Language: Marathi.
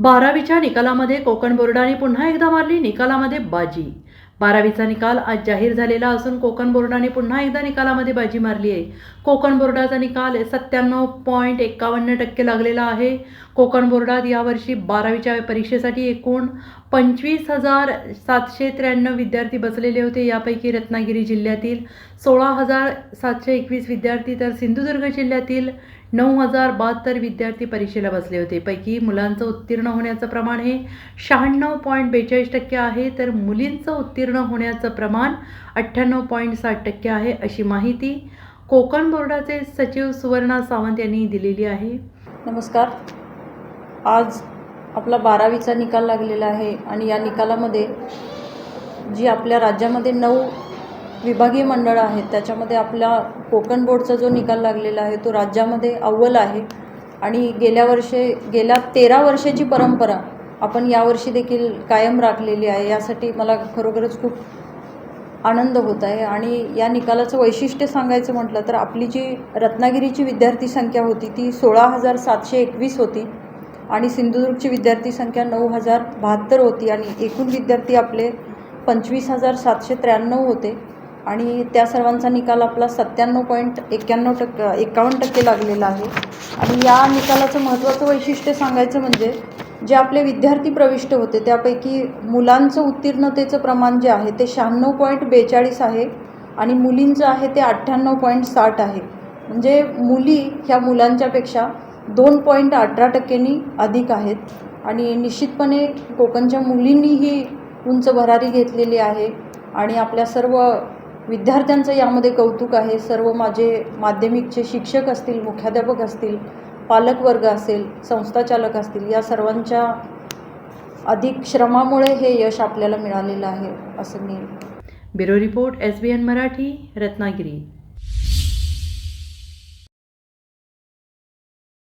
बारावीच्या निकालामध्ये कोकण बोर्डाने पुन्हा एकदा मारली निकालामध्ये बाजी. बारावीचा निकाल आज जाहीर झालेला असून कोकण बोर्डाने पुन्हा एकदा निकालामध्ये बाजी मारली आहे कोकण बोर्डाचा निकाल सत्त्याण्णव पॉईंट एकावन्न टक्के लागलेला आहे. कोकण बोर्डात यावर्षी बारावीच्या परीक्षेसाठी एकूण पंचवीस हजार सातशे त्र्याण्णव विद्यार्थी बसलेले होते. यापैकी रत्नागिरी जिल्ह्यातील सोळा हजार सातशे एकवीस विद्यार्थी तर सिंधुदुर्ग जिल्ह्यातील नऊ हजार बहात्तर विद्यार्थी परीक्षेला बसले होते. पैकी मुलांचं उत्तीर्ण होण्याचं प्रमाण हे शहाण्णव पॉईंट बेचाळीस टक्के आहे. तर मुलींचं उत्तीर्ण होण्याचं प्रमाण अठ्ठ्याण्णव पॉईंट साठ टक्के आहे अशी माहिती कोकण बोर्डाचे सचिव सुवर्णा सावंत यांनी दिलेली आहे. नमस्कार. आज आपला बारावीचा निकाल लागलेला आहे आणि या निकालामध्ये जी आपल्या राज्यामध्ये नऊ विभागीय मंडळं आहेत त्याच्यामध्ये आपल्या कोकण बोर्डचा जो निकाल लागलेला आहे तो राज्यामध्ये अव्वल आहे. आणि गेल्या वर्षे गेल्या तेरा वर्षाची परंपरा आपण यावर्षी देखील कायम राखलेली आहे. यासाठी मला खरोखरच खूप आनंद होत आहे. आणि या निकालाचं वैशिष्ट्य सांगायचं म्हटलं तर आपली जी रत्नागिरीची विद्यार्थी संख्या होती ती सोळा हजार सातशे एकवीस होती आणि सिंधुदुर्गची विद्यार्थी संख्या नऊ हजार बहात्तर होती आणि एकूण विद्यार्थी आपले पंचवीस हजार सातशे त्र्याण्णव होते. आणि त्या सर्वांचा निकाल आपला सत्त्याण्णव पॉईंट एक्क्याण्णव टक्के एकावन्न टक्के लागलेला आहे. आणि या निकालाचं महत्त्वाचं वैशिष्ट्य सांगायचं म्हणजे जे आपले विद्यार्थी प्रविष्ट होते त्यापैकी मुलांचं उत्तीर्णतेचं प्रमाण जे आहे ते शहाण्णव पॉईंट बेचाळीस आहे आणि मुलींचं आहे ते अठ्ठ्याण्णव पॉईंट साठ आहे. म्हणजे मुली ह्या मुलांच्यापेक्षा दोन पॉईंट अठरा टक्क्यांनी अधिक आहेत आणि निश्चितपणे कोकणच्या मुलींनीही उंच भरारी घेतलेली आहे आणि आपल्या सर्व विद्यार्थ्यांचं यामध्ये कौतुक आहे. सर्व माझे माध्यमिकचे शिक्षक असतील मुख्याध्यापक असतील पालकवर्ग असेल संस्थाचालक असतील या सर्वांच्या अधिक श्रमामुळे हे यश आपल्याला मिळालेलं आहे असं मी bureau report S B N Marathi Ratnagiri.